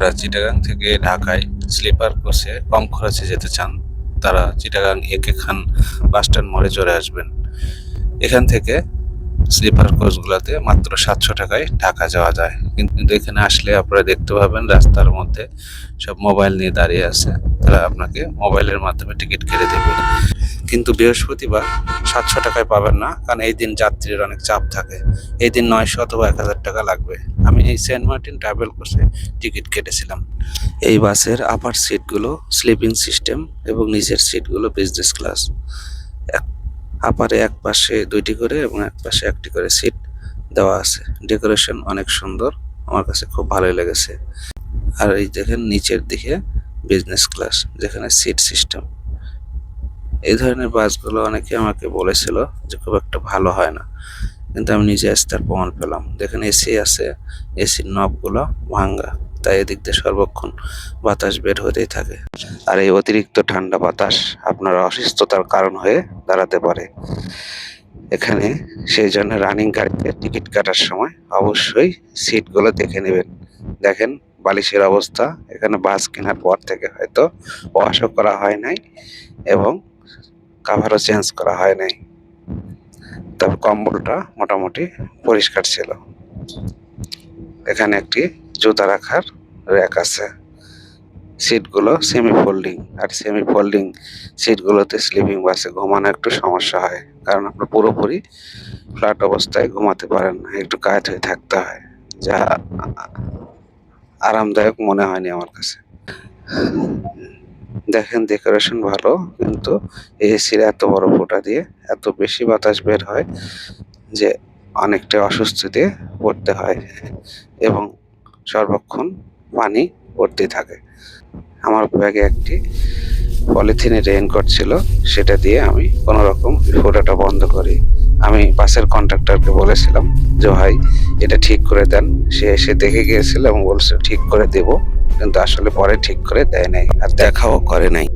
যারা চিটাগাং থেকে ঢাকায় স্লিপার কোচে কম খরচে যেতে চান, তারা চিটাগাং একে খান বাস স্ট্যান্ড মোড়ে চলে আসবেন। এখান থেকে স্লিপার কোচগুলোতে মাত্র সাতশো টাকায় ঢাকা যাওয়া যায়। কিন্তু এখানে আসলে আপনারা দেখতে পাবেন রাস্তার মধ্যে সব মোবাইল নিয়ে দাঁড়িয়ে আছে। তারা আপনাকে মোবাইলের মাধ্যমে টিকিট কেটে দেবে। কিন্তু বৃহস্পতিবার সাতশো টাকায় পাবেন না, কারণ এই দিন যাত্রীর অনেক চাপ থাকে। এই দিন নয়শো অথবা এক হাজার টাকা লাগবে। আমি এই সেন্ট মার্টিন ট্রাভেল কোর্সে টিকিট কেটেছিলাম। এই বাসের আপার সিটগুলো স্লিপিং সিস্টেম এবং নিচের সিটগুলো বিজনেস ক্লাস আপারে এক পাশে দুইটি করে এবং এক পাশে একটি করে সিট দেওয়া আছে। ডেকোরেশন অনেক সুন্দর, আমার কাছে খুব ভালোই লেগেছে। আর এই দেখেন নিচের দিকে বিজনেস ক্লাস যেখানে সিট সিস্টেম এই ধরনের বাসগুলো অনেকে আমাকে বলেছিল যে খুব একটা ভালো হয় না। কিন্তু আমি নিজে আসতে প্রমাণ পেলাম। যেখানে এসি আছে এসির নবগুলো ভাঙ্গা। তাই এদিক দিয়ে সর্বক্ষণ বাতাস বের হতেই থাকে। আর এই অতিরিক্ত ঠান্ডা বাতাস আপনার অসুস্থতার কারণ হয়ে দাঁড়াতে পারে। এখানে সেই জন্য রানিং গাড়িতে টিকিট কাটার সময় অবশ্যই সিটগুলো দেখে নেবেন। দেখেন বালিশের অবস্থা। এখানে বাস কেনার পর থেকে হয়তো ওয়াশও করা হয় নাই এবং কাভারও চেঞ্জ করা হয় নাই। তবে কম্বলটা মোটামুটি পরিষ্কার ছিল। এখানে একটি জুতা রাখার র্যাক আছে। সিটগুলো সেমি ফোল্ডিং আর সেমি ফোল্ডিং সিটগুলোতে স্লিপিং বাসে ঘুমানো একটু সমস্যা হয়, কারণ আপনার পুরোপুরি ফ্ল্যাট অবস্থায় ঘুমাতে পারেন না, একটু কায়ত হয়ে থাকতে হয়। যা আরামদায়ক মনে হয়নি আমার কাছে। দেখেন ডেকোরেশন ভালো, কিন্তু এসির এত বড় ফোঁটা দিয়ে এত বেশি বাতাস বের হয় যে অনেকটা অস্বস্তিতে পড়তে হয় এবং সর্বক্ষণ পানি পড়তেই থাকে। আমার ব্যাগে একটি পলিথিনের রেইনকোট ছিল, সেটা দিয়ে আমি কোনো রকম ফোটাটা বন্ধ করি। আমি বাসের কন্ট্রাক্টরকে বলেছিলাম যে ভাই, এটা ঠিক করে দেন। সে এসে দেখে গিয়েছিল এবং বলছে, ঠিক করে দেব। কিন্তু আসলে পরে ঠিক করে দেয় নাই আর দেখাও করে নাই।